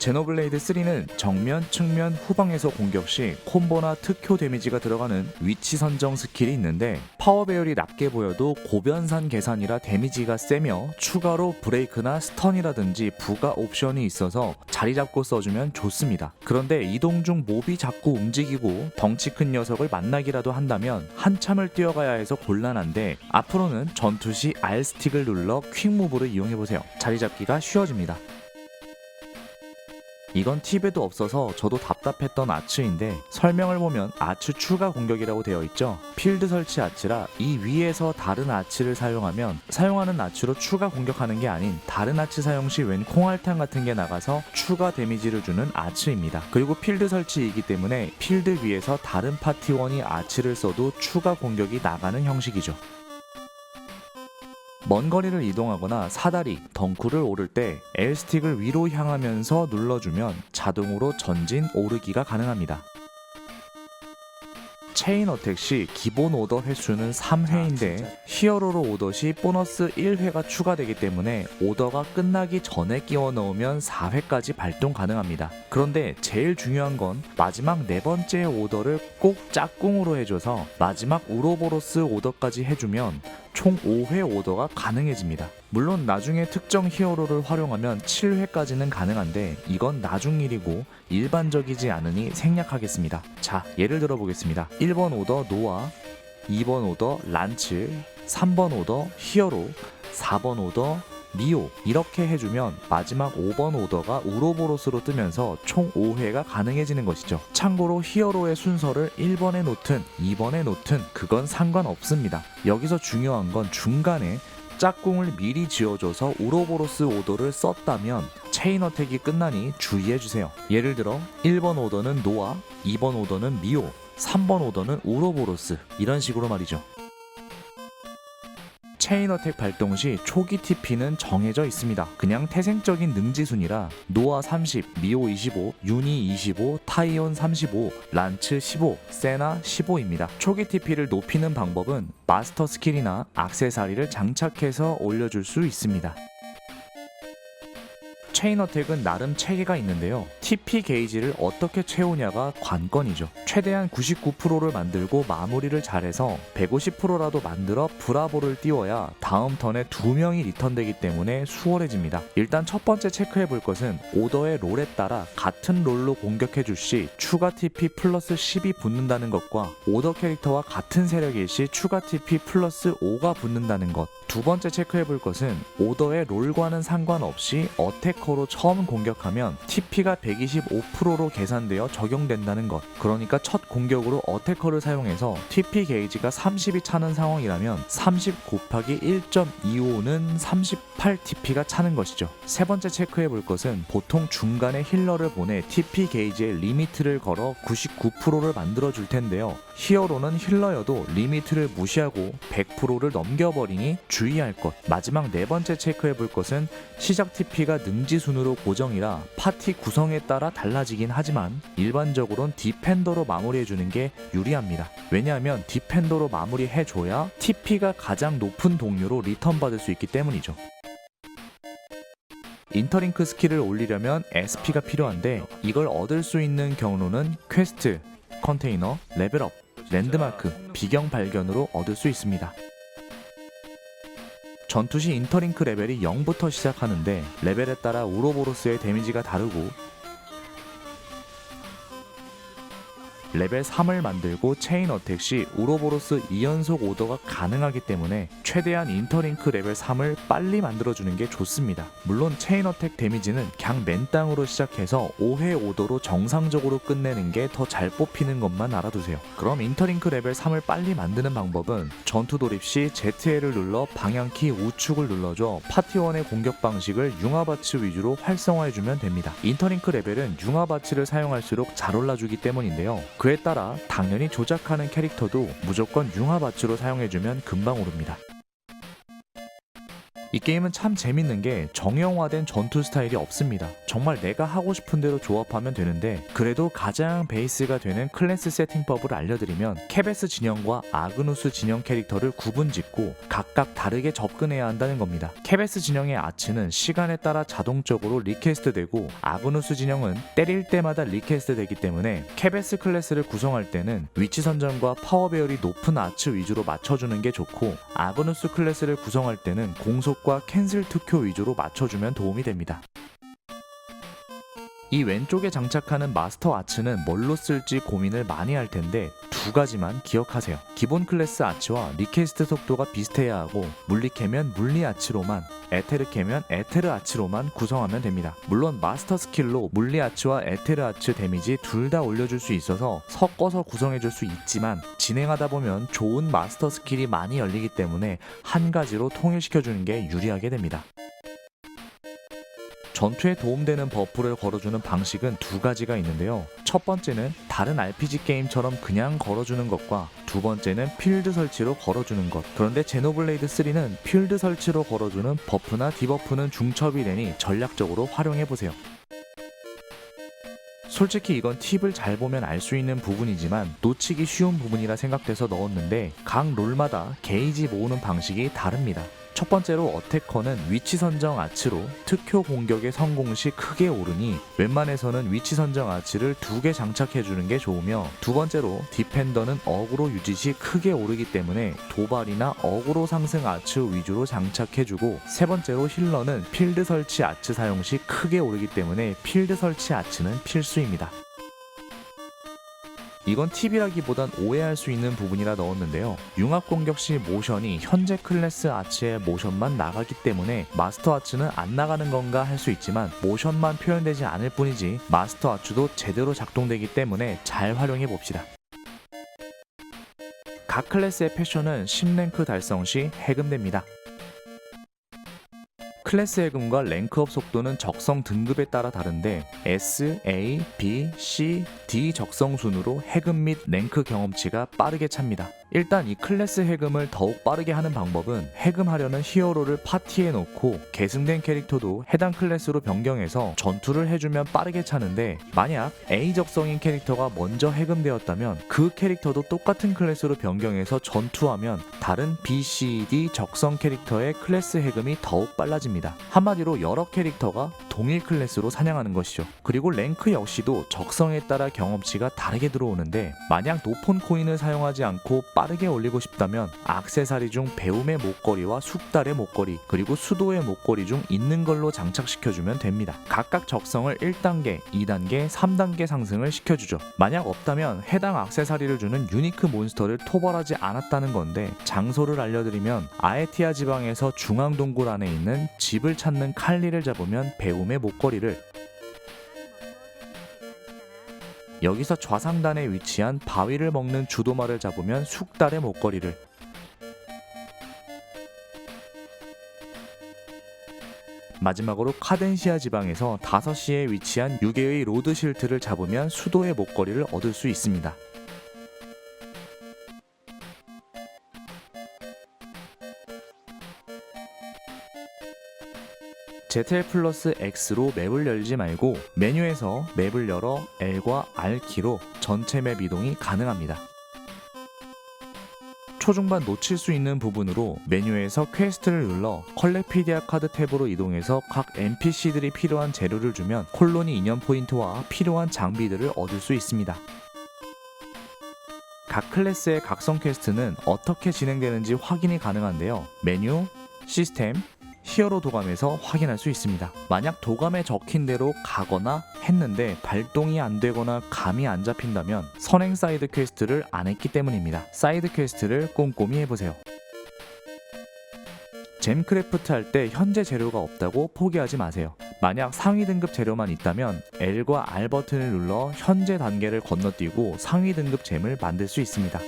제노블레이드 3는 정면, 측면, 후방에서 공격 시 콤보나 특효 데미지가 들어가는 위치 선정 스킬이 있는데 파워 배열이 낮게 보여도 고변산 계산이라 데미지가 세며 추가로 브레이크나 스턴이라든지 부가 옵션이 있어서 자리 잡고 써주면 좋습니다. 그런데 이동 중 몹이 자꾸 움직이고 덩치 큰 녀석을 만나기라도 한다면 한참을 뛰어가야 해서 곤란한데 앞으로는 전투 시 R 스틱을 눌러 퀵 무브를 이용해 보세요. 자리 잡기가 쉬워집니다. 이건 팁에도 없어서 저도 답답했던 아츠인데 설명을 보면 아츠 추가 공격이라고 되어 있죠. 필드 설치 아츠라 이 위에서 다른 아츠를 사용하면 사용하는 아츠로 추가 공격하는 게 아닌 다른 아츠 사용 시 웬 콩알탕 같은 게 나가서 추가 데미지를 주는 아츠입니다. 그리고 필드 설치이기 때문에 필드 위에서 다른 파티원이 아츠를 써도 추가 공격이 나가는 형식이죠. 먼 거리를 이동하거나 사다리, 덩쿨을 오를 때 L스틱을 위로 향하면서 눌러주면 자동으로 전진 오르기가 가능합니다. 체인 어택 시 기본 오더 횟수는 3회인데 히어로로 오더 시 보너스 1회가 추가되기 때문에 오더가 끝나기 전에 끼워 넣으면 4회까지 발동 가능합니다. 그런데 제일 중요한 건 마지막 네 번째 오더를 꼭 짝꿍으로 해줘서 마지막 우로보로스 오더까지 해주면 총 5회 오더가 가능해집니다. 물론 나중에 특정 히어로를 활용하면 7회까지는 가능한데 이건 나중 일이고 일반적이지 않으니 생략하겠습니다. 자, 예를 들어 보겠습니다. 1번 오더 노아, 2번 오더 란츠, 3번 오더 히어로, 4번 오더 미오 이렇게 해주면 마지막 5번 오더가 우로보로스로 뜨면서 총 5회가 가능해지는 것이죠. 참고로 히어로의 순서를 1번에 놓든 2번에 놓든 그건 상관없습니다. 여기서 중요한 건 중간에 짝꿍을 미리 지어줘서 우로보로스 오더를 썼다면 체인 어택이 끝나니 주의해주세요. 예를 들어 1번 오더는 노아, 2번 오더는 미오, 3번 오더는 우로보로스 이런 식으로 말이죠. 체인 어택 발동 시 초기 TP는 정해져 있습니다. 그냥 태생적인 능지순이라 노아 30, 미오 25, 유니 25, 타이온 35, 란츠 15, 세나 15입니다. 초기 TP를 높이는 방법은 마스터 스킬이나 악세사리를 장착해서 올려줄 수 있습니다. 체인 어택은 나름 체계가 있는데요. TP 게이지를 어떻게 채우냐가 관건이죠. 최대한 99%를 만들고 마무리를 잘해서 150%라도 만들어 브라보를 띄워야 다음 턴에 두 명이 리턴되기 때문에 수월해집니다. 일단 첫 번째 체크해 볼 것은 오더의 롤에 따라 같은 롤로 공격해 줄 시 추가 TP 플러스 10이 붙는다는 것과 오더 캐릭터와 같은 세력일 시 추가 TP 플러스 5가 붙는다는 것. 두 번째 체크해 볼 것은 오더의 롤과는 상관없이 어테커 로 처음 공격하면 TP가 125%로 계산되어 적용된다는 것. 그러니까 첫 공격으로 어테커를 사용해서 TP 게이지가 30이 차는 상황이라면 30 곱하기 1.25는 38 TP가 차는 것이죠. 세 번째 체크해 볼 것은 보통 중간에 힐러를 보내 TP 게이지의 리미트를 걸어 99%를 만들어 줄 텐데요. 히어로는 힐러여도 리미트를 무시하고 100%를 넘겨버리니 주의할 것. 마지막 네 번째 체크해 볼 것은 시작 TP가 능지 순으로 고정이라 파티 구성에 따라 달라지긴 하지만 일반적으로는 디펜더로 마무리해 주는 게 유리합니다. 왜냐하면 디펜더로 마무리해 줘야 TP가 가장 높은 동료로 리턴 받을 수 있기 때문이죠. 인터링크 스킬을 올리려면 SP가 필요한데 이걸 얻을 수 있는 경로는 퀘스트, 컨테이너, 레벨업, 랜드마크, 비경 발견으로 얻을 수 있습니다. 전투 시 인터링크 레벨이 0부터 시작하는데 레벨에 따라 우로보로스의 데미지가 다르고 레벨 3을 만들고 체인 어택 시 우로보로스 2연속 오더가 가능하기 때문에 최대한 인터링크 레벨 3을 빨리 만들어주는 게 좋습니다. 물론 체인 어택 데미지는 그냥 맨땅으로 시작해서 5회 오더로 정상적으로 끝내는 게 더 잘 뽑히는 것만 알아두세요. 그럼 인터링크 레벨 3을 빨리 만드는 방법은 전투 돌입 시 ZL을 눌러 방향키 우측을 눌러줘 파티원의 공격 방식을 융화바츠 위주로 활성화해주면 됩니다. 인터링크 레벨은 융화바츠를 사용할수록 잘 올라주기 때문인데요. 그에 따라 당연히 조작하는 캐릭터도 무조건 융화바츠로 사용해주면 금방 오릅니다. 이 게임은 참 재밌는 게 정형화된 전투 스타일이 없습니다. 정말 내가 하고 싶은 대로 조합하면 되는데 그래도 가장 베이스가 되는 클래스 세팅법을 알려드리면 케베스 진영과 아그누스 진영 캐릭터를 구분짓고 각각 다르게 접근해야 한다는 겁니다. 케베스 진영의 아츠는 시간에 따라 자동적으로 리퀘스트 되고 아그누스 진영은 때릴 때마다 리퀘스트 되기 때문에 케베스 클래스를 구성할 때는 위치 선정과 파워 배열이 높은 아츠 위주로 맞춰주는 게 좋고 아그누스 클래스를 구성할 때는 공속 과 캔슬 투표 위주로 맞춰주면 도움이 됩니다. 이 왼쪽에 장착하는 마스터 아츠는 뭘로 쓸지 고민을 많이 할 텐데 두 가지만 기억하세요. 기본 클래스 아츠와 리퀘스트 속도가 비슷해야 하고 물리캐면 물리 아츠로만 에테르캐면 에테르 아츠로만 구성하면 됩니다. 물론 마스터 스킬로 물리 아츠와 에테르 아츠 데미지 둘 다 올려줄 수 있어서 섞어서 구성해줄 수 있지만 진행하다 보면 좋은 마스터 스킬이 많이 열리기 때문에 한 가지로 통일시켜주는 게 유리하게 됩니다. 전투에 도움되는 버프를 걸어주는 방식은 두 가지가 있는데요. 첫 번째는 다른 RPG 게임처럼 그냥 걸어주는 것과 두 번째는 필드 설치로 걸어주는 것. 그런데 제노블레이드 3는 필드 설치로 걸어주는 버프나 디버프는 중첩이 되니 전략적으로 활용해보세요. 솔직히 이건 팁을 잘 보면 알 수 있는 부분이지만 놓치기 쉬운 부분이라 생각돼서 넣었는데 각 롤마다 게이지 모으는 방식이 다릅니다. 첫 번째로 어태커는 위치 선정 아츠로 특효 공격의 성공 시 크게 오르니 웬만해서는 위치 선정 아츠를 두 개 장착해 주는 게 좋으며 두 번째로 디펜더는 어그로 유지 시 크게 오르기 때문에 도발이나 어그로 상승 아츠 위주로 장착해 주고 세 번째로 힐러는 필드 설치 아츠 사용 시 크게 오르기 때문에 필드 설치 아츠는 필수입니다. 이건 팁이라기보단 오해할 수 있는 부분이라 넣었는데요. 융합 공격 시 모션이 현재 클래스 아츠의 모션만 나가기 때문에 마스터 아츠는 안 나가는 건가 할 수 있지만 모션만 표현되지 않을 뿐이지 마스터 아츠도 제대로 작동되기 때문에 잘 활용해 봅시다. 각 클래스의 패션은 10랭크 달성 시 해금됩니다. 클래스 해금과 랭크업 속도는 적성 등급에 따라 다른데 S, A, B, C, D 적성 순으로 해금 및 랭크 경험치가 빠르게 찹니다. 일단 이 클래스 해금을 더욱 빠르게 하는 방법은 해금하려는 히어로를 파티에 놓고 계승된 캐릭터도 해당 클래스로 변경해서 전투를 해주면 빠르게 차는데 만약 A 적성인 캐릭터가 먼저 해금되었다면 그 캐릭터도 똑같은 클래스로 변경해서 전투하면 다른 B, C, D 적성 캐릭터의 클래스 해금이 더욱 빨라집니다. 한마디로 여러 캐릭터가 동일 클래스로 사냥하는 것이죠. 그리고 랭크 역시도 적성에 따라 경험치가 다르게 들어오는데 만약 높은 코인을 사용하지 않고 빠르게 올리고 싶다면 악세사리 중 배움의 목걸이와 숙달의 목걸이 그리고 수도의 목걸이 중 있는 걸로 장착시켜주면 됩니다. 각각 적성을 1단계, 2단계, 3단계 상승을 시켜주죠. 만약 없다면 해당 악세사리를 주는 유니크 몬스터를 토벌하지 않았다는 건데 장소를 알려드리면 아에티아 지방에서 중앙 동굴 안에 있는 집을 찾는 칼리를 잡으면 배 움의 목걸이를 여기서 좌상단에 위치한 바위를 먹는 주도마를 잡으면 숙달의 목걸이를 마지막으로 카덴시아 지방에서 5시에 위치한 6개의 로드 실트를 잡으면 수도의 목걸이를 얻을 수 있습니다. ZL 플러스 X로 맵을 열지 말고 메뉴에서 맵을 열어 L과 R 키로 전체 맵 이동이 가능합니다. 초중반 놓칠 수 있는 부분으로 메뉴에서 퀘스트를 눌러 컬레피디아 카드 탭으로 이동해서 각 NPC들이 필요한 재료를 주면 콜로니 인연 포인트와 필요한 장비들을 얻을 수 있습니다. 각 클래스의 각성 퀘스트는 어떻게 진행되는지 확인이 가능한데요. 메뉴, 시스템, 히어로 도감에서 확인할 수 있습니다. 만약 도감에 적힌 대로 가거나 했는데 발동이 안 되거나 감이 안 잡힌다면 선행 사이드 퀘스트를 안 했기 때문입니다. 사이드 퀘스트를 꼼꼼히 해보세요. 잼크래프트 할 때 현재 재료가 없다고 포기하지 마세요. 만약 상위 등급 재료만 있다면 L과 R 버튼을 눌러 현재 단계를 건너뛰고 상위 등급 잼을 만들 수 있습니다.